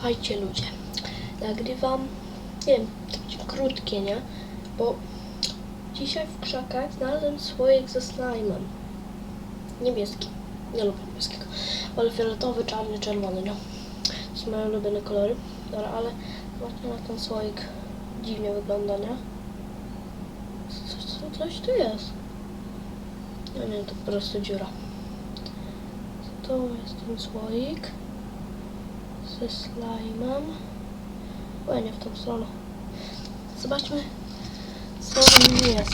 Słuchajcie ludzie, nagrywam, nie wiem, krótkie, nie? Bo dzisiaj w krzakach znalazłem słoik ze slajmem. Niebieski. Nie lubię niebieskiego. Ale fioletowy, czarny, czerwony, nie? To są moje ulubione kolory. Dobra, ale zobaczcie na ten słoik. Dziwnie wygląda, nie? Coś, coś, coś tu jest. No nie, to po prostu dziura. To jest ten słoik ze slajmem. O, nie w tą stronę. Zobaczmy, co nim jest.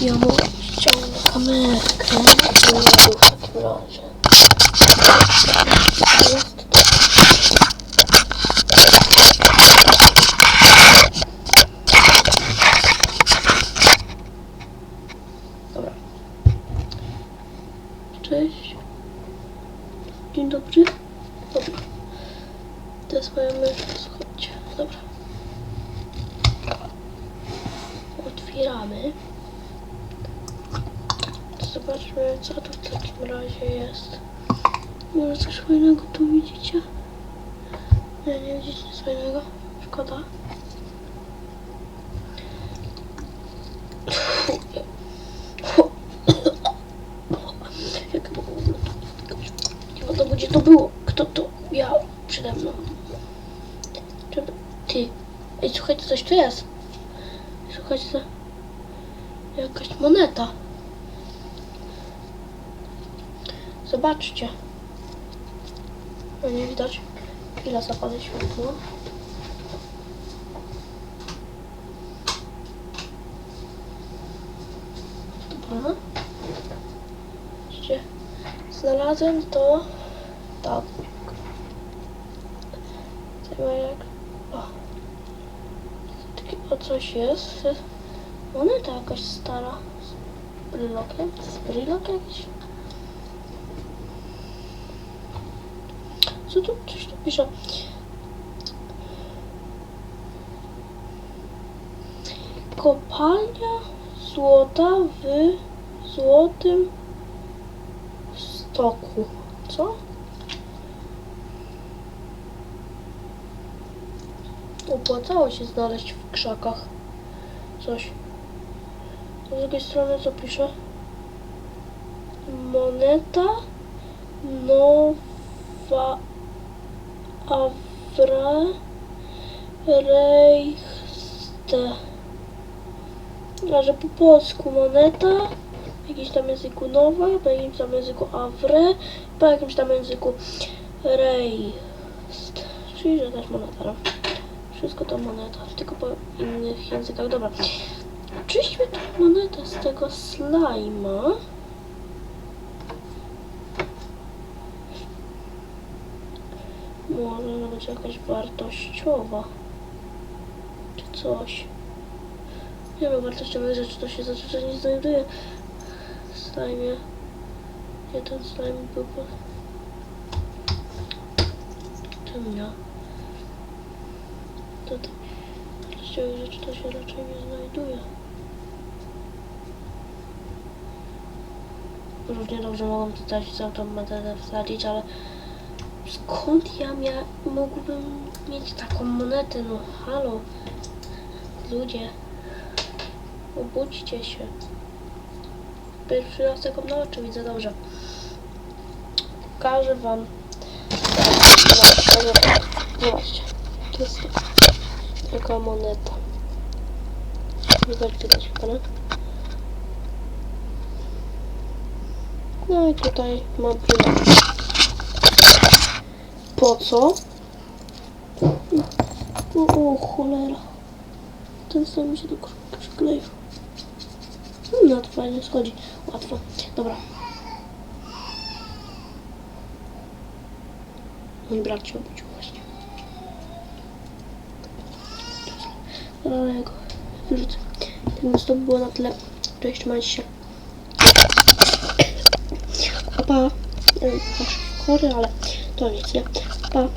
Ja mu ściągnę kamerkę. Nie ma w takim razie. Jest. Dzień dobry. Moja mysz. Słuchajcie. Dobra. Otwieramy. Zobaczmy, co tu w takim razie jest. Może coś fajnego tu widzicie? Nie, nie widzicie nic fajnego. Szkoda. Jak to było. Kto to miał przede mną? Ty. Ej, słuchajcie, coś tu jest. Słuchajcie, to jakaś moneta. Zobaczcie. No nie widać. Chwila zapadnie światło. Dobra. Zobaczcie. Znalazłem to tak. Chyba jak... Takiego coś jest. Moneta jakaś stara. Z brylokiem? Z brylok jakiś? Co tu? Coś tu pisze. Kopalnia złota w złotym stoku. Co? Opłacało się znaleźć w krzakach coś. Z drugiej strony co pisze? Moneta nowa Avra Reichste. A że po polsku moneta, w jakimś tam języku nowa, w jakimś tam języku Avre, po jakimś tam języku Reist. Czyli że też moneta. Wszystko to moneta, tylko po innych językach. Dobra. Czyśmy tą monetę z tego slajma. Może ona być jakaś wartościowa. Czy coś. Nie wiem, wartościowych rzeczy to się zazwyczaj nie znajduje w slajmie. Gdzie ten slime był? po- Czym Tutaj rzeczy to się raczej nie znajduje. Równie dobrze mogłem tutaj całą tą monetę wsadzić, ale skąd ja mia mógłbym mieć taką monetę? No halo, ludzie, obudźcie się. Pierwszy raz taką na oczy widzę dobrze. Pokażę wam. Zobaczcie. To jest taka moneta. Widać, widać nie? No i tutaj mam przydać. Po co? O, o cholera. Ten sam mi się kropki przykleił. No to fajnie schodzi. Łatwo. Dobra. Mój brat się obudził Dobra, wyrzucę. Ten stop było na tyle. Cześć, trzymajcie się. Pa, pa. Nie wiem, masz chory, ale to nic, nie? Pa.